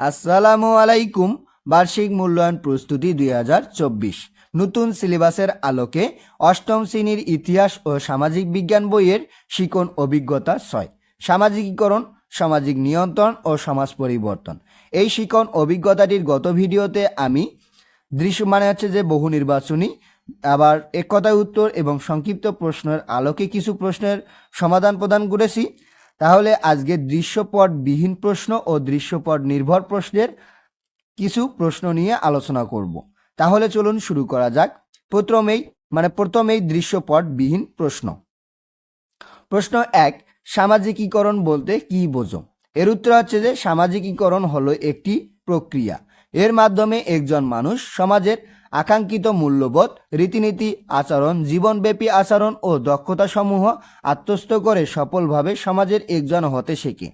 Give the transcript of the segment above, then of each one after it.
আসসালামু আলাইকুম। বার্ষিক মূল্যায়ন প্রস্তুতি দুই হাজার চব্বিশ। নতুন সিলেবাসের আলোকে অষ্টম শ্রেণির ইতিহাস ও সামাজিক বিজ্ঞান বইয়ের শিকন অভিজ্ঞতা ছয়। সামাজিকীকরণ, সামাজিক নিয়ন্ত্রণ ও সমাজ পরিবর্তন। এই শিকন অভিজ্ঞতাটির গত ভিডিওতে আমি দৃশ্য মানে হচ্ছে যে বহু নির্বাচনী, আবার এক কথায় উত্তর এবং সংক্ষিপ্ত প্রশ্নের আলোকে কিছু প্রশ্নের সমাধান প্রদান করেছি। তাহলে আজকে দৃশ্যপট বিহীন প্রশ্ন ও দৃশ্যপট নির্ভর প্রশ্নের কিছু প্রশ্ন নিয়ে আলোচনা করব। তাহলে চলুন শুরু করা যাক। প্রথমেই মানে প্রথমেই দৃশ্যপট বিহীন প্রশ্ন। প্রশ্ন এক, সামাজিকীকরণ বলতে কি বোঝো? এর উত্তর হচ্ছে যে, সামাজিকীকরণ হলো একটি প্রক্রিয়া। এর মাধ্যমে একজন মানুষ সমাজের আকাঙ্ক্ষিত মূল্যবোধ, রীতিনীতি, আচরণ, জীবনব্যাপী আচরণ ও দক্ষতাসমূহ আত্মস্থ করে সফলভাবে সমাজের একজন হতে শেখে।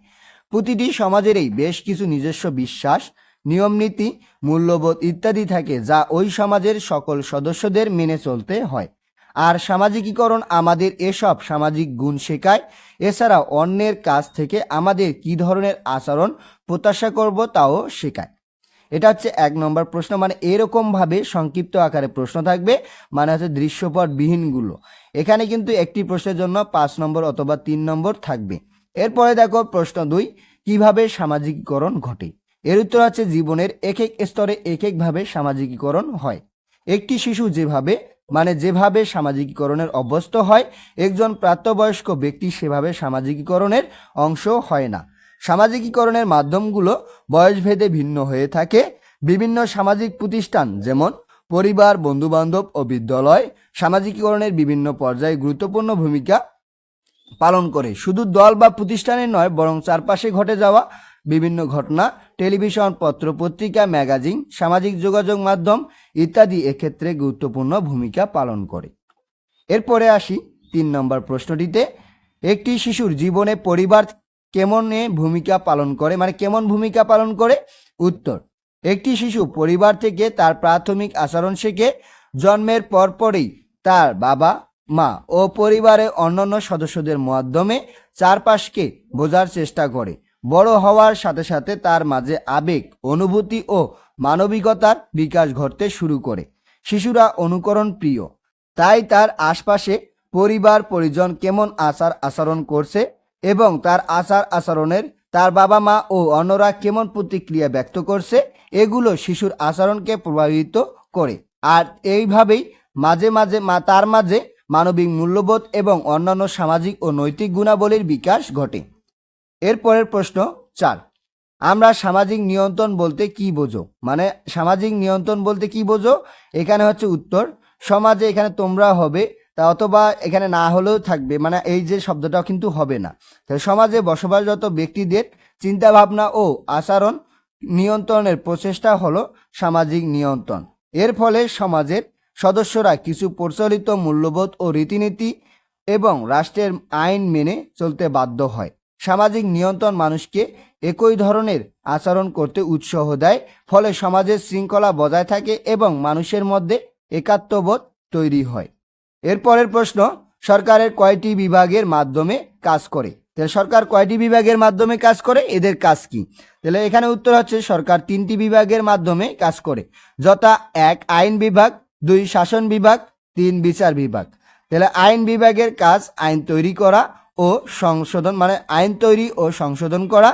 প্রতিটি সমাজেরই বেশ কিছু নিজস্ব বিশ্বাস, নিয়মনীতি, মূল্যবোধ ইত্যাদি থাকে যা ওই সমাজের সকল সদস্যদের মেনে চলতে হয়। আর সামাজিকীকরণ আমাদের এসব সামাজিক গুণ শেখায়। এছাড়া অন্যের কাছ থেকে আমাদের কি ধরনের আচরণ প্রত্যাশা করব তাও শেখায়। এটা হচ্ছে এক নম্বর প্রশ্ন মানে এরকমভাবে সংক্ষিপ্ত আকারে প্রশ্ন থাকবে মানে হচ্ছে দৃশ্যপট বিহীনগুলো এখানে কিন্তু একটি প্রশ্নের জন্য পাঁচ নম্বর অথবা তিন নম্বর থাকবে। এরপরে দেখো প্রশ্ন দুই, কীভাবে সামাজিকীকরণ ঘটে? এর উত্তর হচ্ছে জীবনের এক এক স্তরে এক একভাবে সামাজিকীকরণ হয়। একটি শিশু যেভাবে মানে যেভাবে সামাজিকীকরণের অভ্যস্ত হয়, একজন প্রাপ্তবয়স্ক ব্যক্তি সেভাবে সামাজিকীকরণের অংশ হয় না। সামাজিকীকরণের মাধ্যমগুলো বয়সভেদে ভিন্ন হয়ে থাকে। বিভিন্ন সামাজিক প্রতিষ্ঠান যেমন পরিবার, বন্ধুবান্ধব ও বিদ্যালয় সামাজিকীকরণের বিভিন্ন পর্যায়ে গুরুত্বপূর্ণ ভূমিকা পালন করে। শুধু দল বা প্রতিষ্ঠানের নয়, বরং চারপাশে ঘটে যাওয়া বিভিন্ন ঘটনা, টেলিভিশন পত্র পত্রিকা ম্যাগাজিন, সামাজিক যোগাযোগ মাধ্যম ইত্যাদি এক্ষেত্রে গুরুত্বপূর্ণ ভূমিকা পালন করে। এরপরে আসি তিন নম্বর প্রশ্নটিতে। একটি শিশুর জীবনে পরিবার কেমন ভূমিকা পালন করে মানে কেমন ভূমিকা পালন করে? উত্তর, একটি শিশু পরিবার থেকে তার প্রাথমিক আচরণ শেখে জন্মের পরপরই তার বাবা, মা ও পরিবারের অন্যান্য সদস্যদের মাধ্যমে চারপাশকে বোঝার চেষ্টা করে। বড় হওয়ার সাথে সাথে তার মাঝে আবেগ, অনুভূতি ও মানবিকতার বিকাশ ঘটতে শুরু করে। শিশুরা অনুকরণ প্রিয়, তাই তার আশপাশে পরিবার পরিজন কেমন আচার আচরণ করছে এবং তার আচার আচরণের, তার বাবা মা ও অন্যরা কেমন প্রতিক্রিয়া ব্যক্ত করছে, এগুলো শিশুর আচরণকে প্রভাবিত করে। আর এইভাবেই মাঝে মাঝে মা, তার মাঝে মানবিক মূল্যবোধ এবং অন্যান্য সামাজিক ও নৈতিক গুণাবলীর বিকাশ ঘটে। এরপরের প্রশ্ন চার। আমরা সামাজিক নিয়ন্ত্রণ বলতে কি বোঝো? মানে সামাজিক নিয়ন্ত্রণ বলতে কি বোঝো? এখানে হচ্ছে উত্তর, সমাজে এখানে তোমরা হবে তা অথবা এখানে না হলেও থাকবে। মানে এই যে শব্দটাও কিন্তু হবে না। তাহলে সমাজে বসবাসরত ব্যক্তিদের চিন্তাভাবনা ও আচরণ নিয়ন্ত্রণের প্রচেষ্টা হলো সামাজিক নিয়ন্ত্রণ। এর ফলে সমাজের সদস্যরা কিছু প্রচলিত মূল্যবোধ ও রীতিনীতি এবং রাষ্ট্রের আইন মেনে চলতে বাধ্য হয়। সামাজিক নিয়ন্ত্রণ মানুষকে একই ধরনের আচরণ করতে উৎসাহ দেয়, ফলে সমাজের শৃঙ্খলা বজায় থাকে এবং মানুষের মধ্যে একাত্মবোধ তৈরি হয়। এরপরের প্রশ্ন, সরকারের কয়টি বিভাগের মাধ্যমে কাজ করে? তাহলে সরকার কয়টি বিভাগের মাধ্যমে কাজ করে? এদের কাজ কি? তাহলে এখানে উত্তর হচ্ছে, সরকার তিনটি বিভাগের মাধ্যমে কাজ করে। যথা এক, আইন বিভাগ, দুই, শাসন বিভাগ, তিন, বিচার বিভাগ। তাহলে আইন বিভাগের কাজ আইন তৈরি করা ও সংশোধন মানে আইন তৈরি ও সংশোধন করা।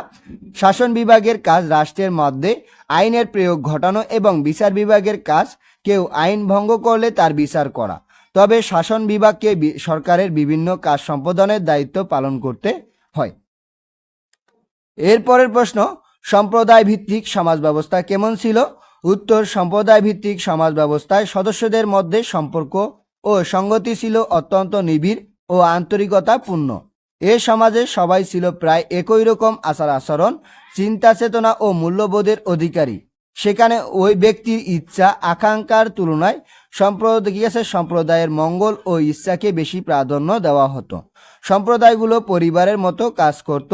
শাসন বিভাগের কাজ রাষ্ট্রের মধ্যে আইনের প্রয়োগ ঘটানো এবং বিচার বিভাগের কাজ কেউ আইন ভঙ্গ করলে তার বিচার করা। তবে শাসন বিভাগকে সরকারের বিভিন্ন কাজ সম্পাদনের দায়িত্ব পালন করতে হয়। এরপরের প্রশ্ন সম্প্রদায় ভিত্তিক সমাজ ব্যবস্থা কেমন ছিল? উত্তর সম্প্রদায় ভিত্তিক সমাজ ব্যবস্থায় সদস্যদের মধ্যে সম্পর্ক ও সংগতি ছিল অত্যন্ত নিবিড় ও আন্তরিকতাপূর্ণ। এ সমাজে সবাই ছিল প্রায় একই রকম আচার আচরণ, চিন্তা চেতনা ও মূল্যবোধের অধিকারী। সেখানে ওই ব্যক্তির ইচ্ছা, আকাঙ্ক্ষার তুলনায় সম্প্রদায় সম্প্রদায়ের মঙ্গল ও ইচ্ছাকে বেশি প্রাধান্য দেওয়া হতো। সম্প্রদায়গুলো পরিবারের মতো কাজ করত।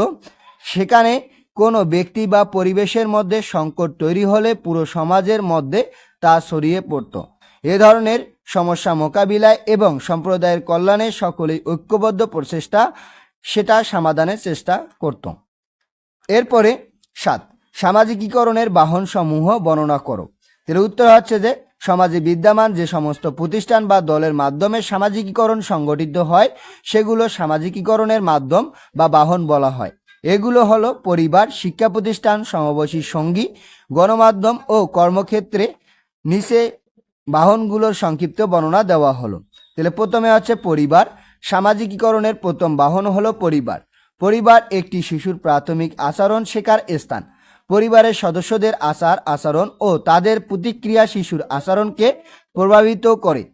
সেখানে কোনো ব্যক্তি বা পরিবেশের মধ্যে সংকট তৈরি হলে পুরো সমাজের মধ্যে তা ছড়িয়ে পড়ত। এ ধরনের সমস্যা মোকাবিলায় এবং সম্প্রদায়ের কল্যাণে সকলেই ঐক্যবদ্ধ প্রচেষ্টা, সেটা সমাধানের চেষ্টা করত। এরপরে সাত, সামাজিকীকরণের বাহন সমূহ বর্ণনা করো। তাহলে উত্তর হচ্ছে যে, সমাজে বিদ্যমান যে সমস্ত প্রতিষ্ঠান বা দলের মাধ্যমে সামাজিকীকরণ সংগঠিত হয়, সেগুলো সামাজিকীকরণের মাধ্যম বা বাহন বলা হয়। এগুলো হলো পরিবার, শিক্ষা প্রতিষ্ঠান, সমবয়সী সঙ্গী, গণমাধ্যম ও কর্মক্ষেত্রে নিচে বাহনগুলোর সংক্ষিপ্ত বর্ণনা দেওয়া হলো। তাহলে প্রথমে হচ্ছে পরিবার। সামাজিকীকরণের প্রথম বাহন হলো পরিবার। পরিবার একটি শিশুর প্রাথমিক আচরণ শেখার স্থান। পরিবারের সদস্যদের আচার, আচরণ ও তাদের প্রতিক্রিয়া শিশুর আচরণকে প্রভাবিত করে।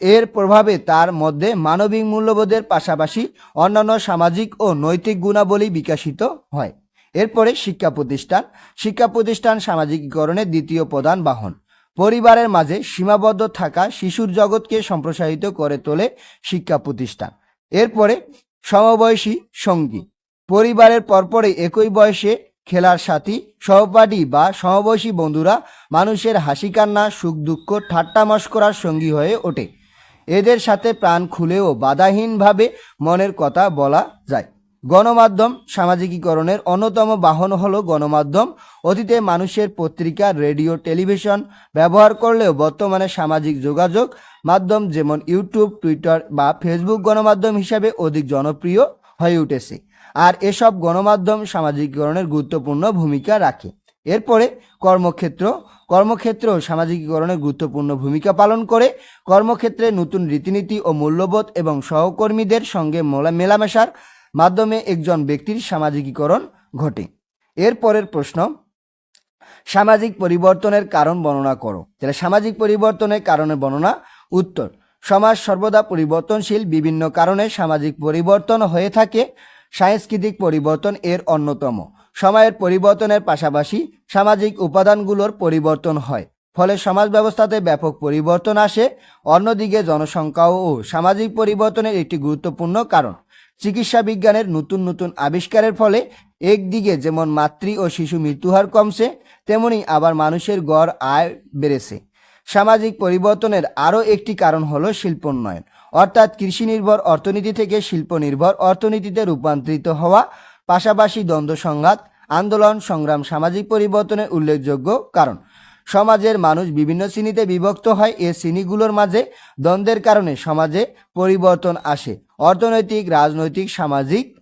এর প্রভাবে তার মধ্যে মানবিক মূল্যবোধের পাশাপাশি অন্যান্য সামাজিক ও নৈতিক গুণাবলী বিকশিত হয়। এরপরে শিক্ষা প্রতিষ্ঠান। শিক্ষা প্রতিষ্ঠান সামাজিকীকরণের দ্বিতীয় প্রধান বাহন। পরিবারের মাঝে সীমাবদ্ধ থাকা শিশুর জগৎকে সম্প্রসারিত করে তোলে শিক্ষা প্রতিষ্ঠান। এরপরে সমবয়সী সঙ্গী। পরিবারের পরপরে একই বয়সে খেলার সাথী, সহপাঠী বা সমবয়সী বন্ধুরা মানুষের হাসি কান্না সুখ দুঃখ ঠাট্টা মস্করার সঙ্গী হয়ে ওঠে। এদের সাথে প্রাণ খুলেও বাধাহীনভাবে মনের কথা বলা যায়। গণমাধ্যম সামাজিকীকরণের অন্যতম বাহন হল গণমাধ্যম। অতীতে মানুষের পত্রিকা, রেডিও, টেলিভিশন ব্যবহার করলেও বর্তমানে সামাজিক যোগাযোগ মাধ্যম যেমন ইউটিউব, টুইটার বা ফেসবুক গণমাধ্যম হিসাবে অধিক জনপ্রিয় হয়ে উঠেছে। আর এসব গণমাধ্যম সামাজিকীকরণের গুরুত্বপূর্ণ ভূমিকা রাখে। এরপরে কর্মক্ষেত্র কর্মক্ষেত্র সামাজিকীকরণের গুরুত্বপূর্ণ ভূমিকা পালন করে। কর্মক্ষেত্রে নতুন রীতিনীতি ও মূল্যবোধ এবং সহকর্মীদের সঙ্গে মেলামেশার মাধ্যমে একজন ব্যক্তির সামাজিকীকরণ ঘটে। এরপরের প্রশ্ন, সামাজিক পরিবর্তনের কারণ বর্ণনা করো। তাহলে সামাজিক পরিবর্তনের কারণের বর্ণনা, উত্তর, সমাজ সর্বদা পরিবর্তনশীল, বিভিন্ন কারণে সামাজিক পরিবর্তন হয়ে থাকে। সাংস্কৃতিক পরিবর্তন এর অন্যতম। সময়ের পরিবর্তনের পাশাপাশি সামাজিক উপাদানগুলোর পরিবর্তন হয়। ফলে সমাজ ব্যবস্থাতে ব্যাপক পরিবর্তন আসে, অন্যদিকে জনসংখ্যাও ও সামাজিক পরিবর্তনের একটি গুরুত্বপূর্ণ কারণ। চিকিৎসা বিজ্ঞানের নতুন নতুন আবিষ্কারের ফলে একদিকে যেমন মাতৃ ও শিশু মৃত্যুহার কমছে, তেমনি আবার মানুষের গড় আয় বেড়েছে। সামাজিক পরিবর্তনের আরও একটি কারণ হলো শিল্পোন্নয়ন। অর্থাৎ কৃষি নির্ভর অর্থনীতি থেকে শিল্প নির্ভর অর্থনীতিতে রূপান্তরিত হওয়া, পাশাপাশি দ্বন্দ্ব সংঘাত, আন্দোলন, সংগ্রাম, সামাজিক পরিবর্তনের উল্লেখযোগ্য কারণ। সমাজের মানুষ বিভিন্ন শ্রেণীতে বিভক্ত হয়, এ শ্রেণীগুলোর মাঝে দ্বন্দ্বের কারণে সমাজে পরিবর্তন আসে। অর্থনৈতিক, রাজনৈতিক, সামাজিক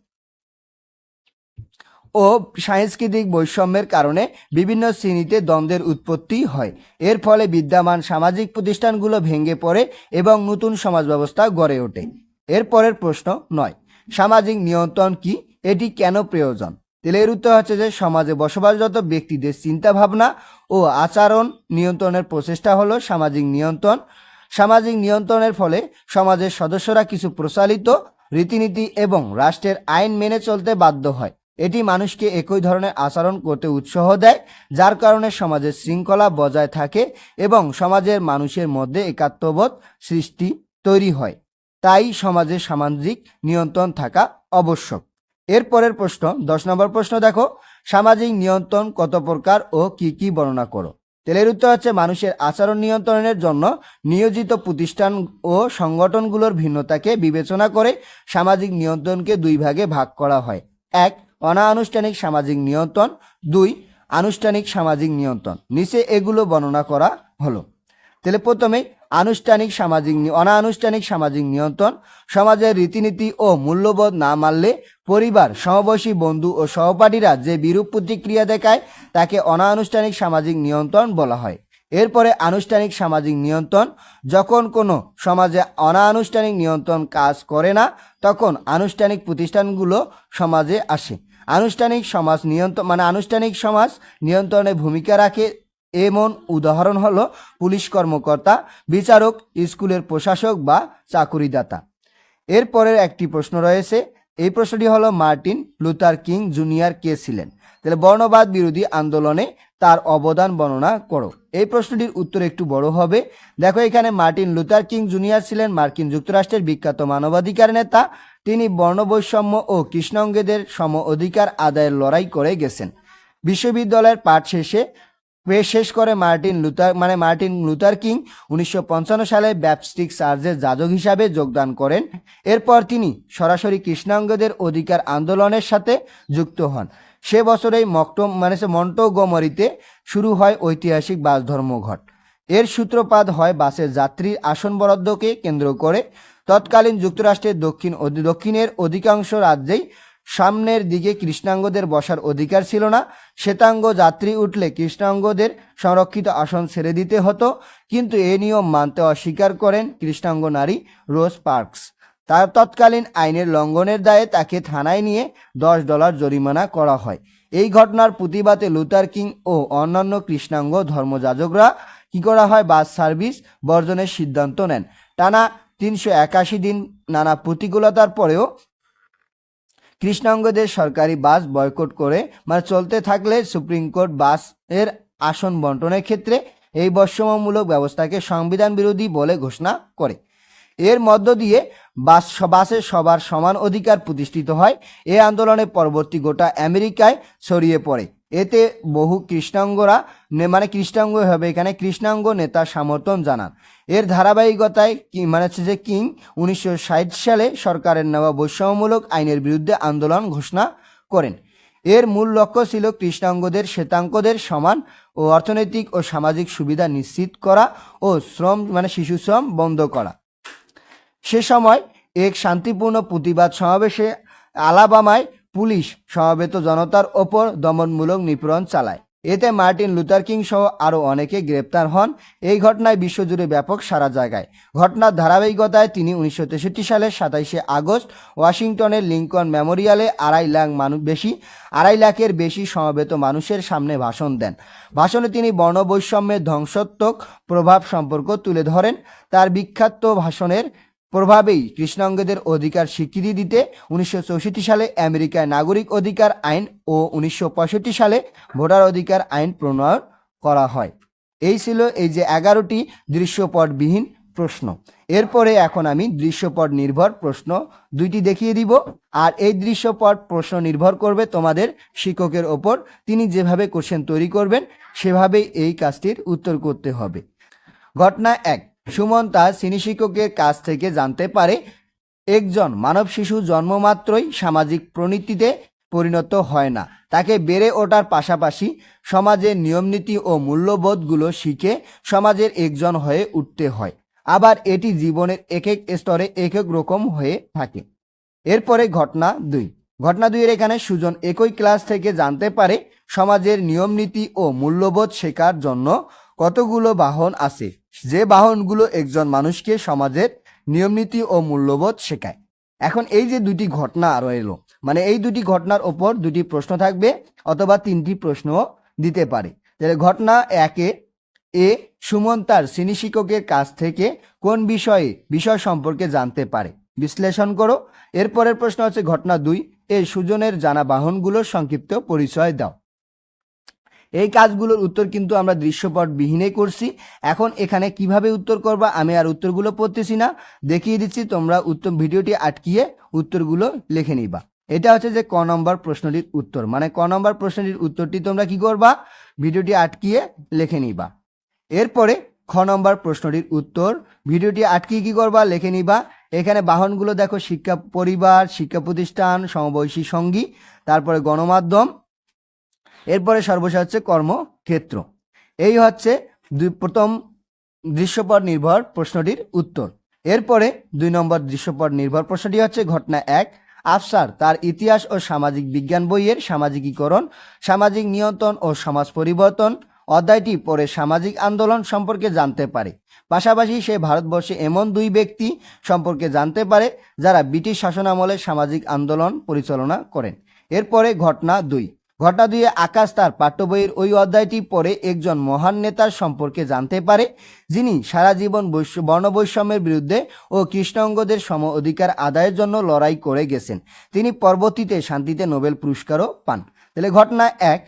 ও সাংস্কৃতিক বৈষম্যের কারণে বিভিন্ন শ্রেণীতে দ্বন্দ্বের উৎপত্তি হয়। এর ফলে বিদ্যমান সামাজিক প্রতিষ্ঠানগুলো ভেঙে পড়ে এবং নতুন সমাজ ব্যবস্থা গড়ে ওঠে। এর পরের প্রশ্ন নয়, সামাজিক নিয়ন্ত্রণ কি? এটি কেন প্রয়োজন? তাহলে এর উত্তর হচ্ছে যে, সমাজে বসবাসরত ব্যক্তিদের চিন্তাভাবনা ও আচরণ নিয়ন্ত্রণের প্রচেষ্টা হলো সামাজিক নিয়ন্ত্রণ। সামাজিক নিয়ন্ত্রণের ফলে সমাজের সদস্যরা কিছু প্রচলিত রীতিনীতি এবং রাষ্ট্রের আইন মেনে চলতে বাধ্য হয়। এটি মানুষকে একই ধরনের আচরণ করতে উৎসাহ দেয়, যার কারণে সমাজের শৃঙ্খলা বজায় থাকে এবং সমাজের মানুষের মধ্যে একাত্মবোধ সৃষ্টি তৈরি হয়। তাই সমাজে সামাজিক নিয়ন্ত্রণ থাকা আবশ্যক। এরপরের প্রশ্ন, দশ নম্বর প্রশ্ন দেখো। সামাজিক নিয়ন্ত্রণ কত প্রকার ও কি কি বর্ণনা করো? তেলের উত্তর হচ্ছে মানুষের আচরণ নিয়ন্ত্রণের জন্য নিয়োজিত প্রতিষ্ঠান ও সংগঠনগুলোর ভিন্নতাকে বিবেচনা করে সামাজিক নিয়ন্ত্রণকে দুই ভাগে ভাগ করা হয়। এক অনানুষ্ঠানিক সামাজিক নিয়ন্ত্রণ। দুই, আনুষ্ঠানিক সামাজিক নিয়ন্ত্রণ। নিচে এগুলো বর্ণনা করা হলো। তাহলে প্রথমে আনুষ্ঠানিক সামাজিক অনানুষ্ঠানিক সামাজিক নিয়ন্ত্রণ। সমাজের রীতিনীতি ও মূল্যবোধ না মানলে পরিবার, সমবয়সী বন্ধু ও সহপাঠীরা যে বিরূপ প্রতিক্রিয়া দেখায় তাকে অনানুষ্ঠানিক সামাজিক নিয়ন্ত্রণ বলা হয়। এরপরে আনুষ্ঠানিক সামাজিক নিয়ন্ত্রণ। যখন কোনো সমাজে অনানুষ্ঠানিক নিয়ন্ত্রণ কাজ করে না, তখন আনুষ্ঠানিক প্রতিষ্ঠানগুলো সমাজে আসে। আনুষ্ঠানিক সমাজ নিয়ন্ত্রণ মানে আনুষ্ঠানিক সমাজ নিয়ন্ত্রণে ভূমিকা রাখে। এমন উদাহরণ হলো পুলিশ কর্মকর্তা, বিচারক, স্কুলের প্রশাসক বা চাকুরিদাতা। এরপরের একটি প্রশ্ন রয়েছে, এই প্রশ্নটি হলো মার্টিন লুথার কিং জুনিয়র কে ছিলেন? তাহলে বর্ণবাদ বিরোধী আন্দোলনে তার অবদান বর্ণনা করো। এই প্রশ্নটির উত্তর একটু বড় হবে। দেখো, এখানে মার্টিন লুথার কিং জুনিয়র ছিলেন, মার্কিন যুক্তরাষ্ট্রের বিখ্যাত মানবাধিকার নেতা। তিনি বর্ণবৈষম্য ও কৃষ্ণাঙ্গেদের সম অধিকার আদায়ের লড়াই করে গেছেন। বিশ্ববিদ্যালয়ের পাঠ শেষে শেষ করে মার্টিন লুথার মানে মার্টিন লুথার কিং উনিশশো পঞ্চান্ন সালে ব্যাপস্টিক চার্চের যাজক হিসাবে যোগদান করেন। এরপর তিনি সরাসরি কৃষ্ণাঙ্গদের অধিকার আন্দোলনের সাথে যুক্ত হন। সে বছরেই মক্ট মানে সে মন্টোগমরিতে শুরু হয় ঐতিহাসিক বাস ধর্মঘট এর সূত্রপাত হয় বাসের যাত্রীর আসন বরাদ্দকে কেন্দ্র করে। তৎকালীন যুক্তরাষ্ট্রের দক্ষিণ দক্ষিণের অধিকাংশ রাজ্যেই সামনের দিকে কৃষ্ণাঙ্গদের বসার অধিকার ছিল না। শ্বেতাঙ্গ যাত্রী উঠলে কৃষ্ণাঙ্গদের সংরক্ষিত আসন ছেড়ে দিতে হতো। কিন্তু এ নিয়ম মানতে অস্বীকার করেন কৃষ্ণাঙ্গ নারী রোজ পার্কস। তার তৎকালীন আইনের লঙ্ঘনের দায়ে তাকে থানায় নিয়ে দশ ডলার জরিমানা করা হয়। এই ঘটনার প্রতিবাদে লুথার কিং ও অন্যান্য কৃষ্ণাঙ্গ ধর্মযাজকরা কি করা হয়? বাস সার্ভিস বর্জনের সিদ্ধান্ত নেন। টানা তিনশো একাশি দিন নানা প্রতিকূলতার পরেও কৃষ্ণাঙ্গদের সরকারি বাস বয়কট করে মানে চলতে থাকলে সুপ্রিম কোর্ট বাসের আসন বন্টনের ক্ষেত্রে এই বৈষম্যমূলক ব্যবস্থাকে সংবিধান বিরোধী বলে ঘোষণা করে। এর মধ্য দিয়ে বাস বাসে সবার সমান অধিকার প্রতিষ্ঠিত হয়। এ আন্দোলনের পরবর্তী গোটা আমেরিকায় ছড়িয়ে পড়ে। এতে বহু কৃষ্ণাঙ্গরা মানে কৃষ্ণাঙ্গ হবে এখানে কৃষ্ণাঙ্গ নেতা সমর্থন জানান। এর ধারাবাহিকতায় কি- মানে হচ্ছে যে কিং উনিশশো ষাট সালে সরকারের নেওয়া বৈষম্যমূলক আইনের বিরুদ্ধে আন্দোলন ঘোষণা করেন। এর মূল লক্ষ্য ছিল কৃষ্ণাঙ্গদের শ্বেতাঙ্গদের সমান ও অর্থনৈতিক ও সামাজিক সুবিধা নিশ্চিত করা ও শ্রম মানে শিশু শ্রম বন্ধ করা। সে সময় এক শান্তিপূর্ণ প্রতিবাদ সমাবেশে আলাবামায় পুলিশ সমবেত জনতার ওপর দমনমূলক নিপীড়ন চালায়। এতে মার্টিন লুথার কিং সহ আরও অনেকে গ্রেপ্তার হন। এই ঘটনায় বিশ্বজুড়ে ব্যাপক সারা জায়গায় ঘটনার ধারাবাহিকতায় তিনি উনিশশো তেষট্টি সালের সাতাইশে আগস্ট ওয়াশিংটনের লিঙ্কন মেমোরিয়ালে আড়াই লাখ মানুষ বেশি, আড়াই লাখের বেশি সমবেত মানুষের সামনে ভাষণ দেন। ভাষণে তিনি বর্ণবৈষম্যের ধ্বংসাত্মক প্রভাব সম্পর্ক তুলে ধরেন। তার বিখ্যাত ভাষণের প্রভাবেই কৃষ্ণাঙ্গদের অধিকার স্বীকৃতি দিতে উনিশশো চৌষট্টি সালে আমেরিকায় নাগরিক অধিকার আইন ও উনিশশো পঁয়ষট্টি সালে ভোটার অধিকার আইন প্রণয়ন করা হয়। এই ছিল এই যে এগারোটি দৃশ্যপটবিহীন প্রশ্ন। এরপরে এখন আমি দৃশ্যপট নির্ভর প্রশ্ন দুইটি দেখিয়ে দিব। আর এই দৃশ্যপট প্রশ্ন নির্ভর করবে তোমাদের শিক্ষকের ওপর। তিনি যেভাবে কোশ্চেন তৈরি করবেন, সেভাবেই এই কাজটির উত্তর করতে হবে। ঘটনা এক। সুমন তার শ্রেণি শিক্ষকের কাছ থেকে জানতে পারে, একজন মানব শিশু জন্মমাত্রই সামাজিক প্রণীতিতে পরিণত হয় না। তাকে বেড়ে ওঠার পাশাপাশি সমাজের নিয়মনীতি ও মূল্যবোধগুলো শিখে সমাজের একজন হয়ে উঠতে হয়। আবার এটি জীবনের এক এক স্তরে এক এক রকম হয়ে থাকে। এরপরে ঘটনা দুই। ঘটনা দুইয়ের এখানে সুজন একই ক্লাস থেকে জানতে পারে সমাজের নিয়মনীতি ও মূল্যবোধ শেখার জন্য কতগুলো বাহন আছে। যে বাহনগুলো একজন মানুষকে সমাজের নিয়মনীতি ও মূল্যবোধ শেখায়। এখন এই যে দুটি ঘটনা আরও এলো মানে এই দুটি ঘটনার ওপর দুটি প্রশ্ন থাকবে অথবা তিনটি প্রশ্ন দিতে পারে। তাহলে ঘটনা একে এ সুমন তার শ্রেণি শিক্ষকের কাছ থেকে কোন বিষয়ে বিষয় সম্পর্কে জানতে পারে? বিশ্লেষণ করো। এরপরের প্রশ্ন হচ্ছে ঘটনা দুই, এ সুজনের জানা বাহনগুলোর সংক্ষিপ্ত পরিচয় দাও। এই কাজগুলোর উত্তর কিন্তু আমরা দৃশ্যপট বিহীনে করছি। এখন এখানে কীভাবে উত্তর করবা আমি আর উত্তরগুলো পড়তেছি না। দেখিয়ে দিচ্ছি, তোমরা উত্তর ভিডিওটি আটকিয়ে উত্তরগুলো লিখে নিবা। এটা হচ্ছে যে ক নম্বর প্রশ্নটির উত্তর। মানে ক নম্বর প্রশ্নটির উত্তরটি তোমরা কি করবা? ভিডিওটি আটকিয়ে লিখে নিবা। এরপরে খ নম্বর প্রশ্নটির উত্তর। ভিডিওটি আটকিয়ে কি করবা? লিখে নিবা। এখানে বাহনগুলো দেখো, শিক্ষা পরিবার, শিক্ষা প্রতিষ্ঠান, সমবয়সী সঙ্গী, তারপরে গণমাধ্যম এরপরে সর্বশেষ হচ্ছে কর্মক্ষেত্র। এই হচ্ছে দুই, প্রথম দৃশ্যপট নির্ভর প্রশ্নটির উত্তর। এরপরে দুই নম্বর দৃশ্যপট নির্ভর প্রশ্নটি হচ্ছে ঘটনা এক, আফসার তার ইতিহাস ও সামাজিক বিজ্ঞান বইয়ের সামাজিকীকরণ, সামাজিক নিয়ন্ত্রণ ও সমাজ পরিবর্তন অধ্যায়টি পরে সামাজিক আন্দোলন সম্পর্কে জানতে পারে। পাশাপাশি সে ভারতবর্ষে এমন দুই ব্যক্তি সম্পর্কে জানতে পারে যারা ব্রিটিশ শাসনামলে সামাজিক আন্দোলন পরিচালনা করেন। এরপরে ঘটনা দুই ঘটনা দুয়ে আকাশ তার পাঠ্য বইয়ের ওই অধ্যায়টি পরে একজন মহান নেতার সম্পর্কে জানতে পারে, যিনি সারা জীবন বৈশ্য বর্ণবৈষম্যের বিরুদ্ধে ও কৃষ্ণাঙ্গদের সম অধিকার আদায়ের জন্য লড়াই করে গেছেন। তিনি পরবর্তীতে শান্তিতে নোবেল পুরস্কারও পান। তাহলে ঘটনা এক,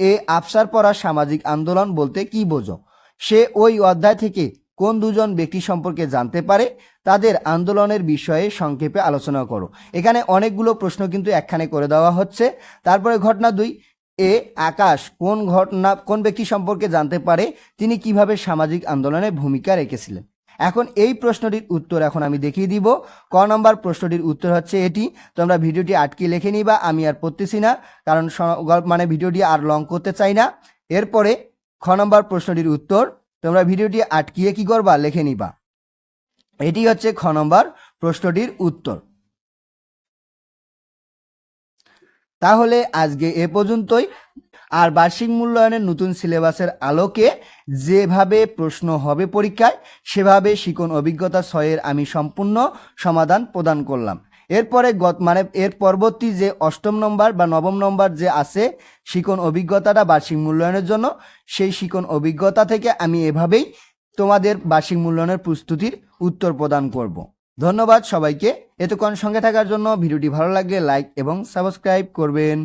এ আফসার পড়া সামাজিক আন্দোলন বলতে কি বোঝো? সে ওই অধ্যায় থেকে কোন দুজন ব্যক্তি সম্পর্কে জানতে পারে, তাদের আন্দোলনের বিষয়ে সংক্ষেপে আলোচনা করো। এখানে অনেকগুলো প্রশ্ন কিন্তু একখানে করে দেওয়া হচ্ছে। তারপরে ঘটনা দুই, এ, আকাশ কোন ঘটনা, কোন ব্যক্তি সম্পর্কে জানতে পারে, তিনি কীভাবে সামাজিক আন্দোলনে ভূমিকা রেখেছিলেন? এখন এই প্রশ্নটির উত্তর এখন আমি দেখিয়ে দিব। ক নম্বর প্রশ্নটির উত্তর হচ্ছে এটি। তোমরা ভিডিওটি আটকে লিখে নিবা, আমি আর পড়তেছি না, কারণ মানে ভিডিওটি আর লং করতে চাই না। এরপরে খ নম্বর প্রশ্নটির উত্তর। তোমরা ভিডিওটি আটকিয়ে কি করবা, লিখে নিবা। এটি হচ্ছে খ নম্বর প্রশ্নটির উত্তর। তাহলে আজকে এ পর্যন্তই। আর বার্ষিক মূল্যায়নের নতুন সিলেবাসের আলোকে যেভাবে প্রশ্ন হবে পরীক্ষায়, সেভাবে শিকন অভিজ্ঞতা ছয়ের আমি সম্পূর্ণ সমাধান প্রদান করলাম। এরপরে গত মানে এর পরবর্তী যে অষ্টম নম্বর বা নবম নম্বর যে আছে, শিকন অভিজ্ঞতাটা বার্ষিক মূল্যায়নের জন্য, সেই শিকন অভিজ্ঞতা থেকে আমি এভাবেই তোমাদের বার্ষিক মূল্যায়নের প্রস্তুতির উত্তর প্রদান করব। ধন্যবাদ সবাইকে। এতক্ষণ সঙ্গে থাকার জন্য ভিডিওটি ভালো লাগলে লাইক এবং সাবস্ক্রাইব করবেন।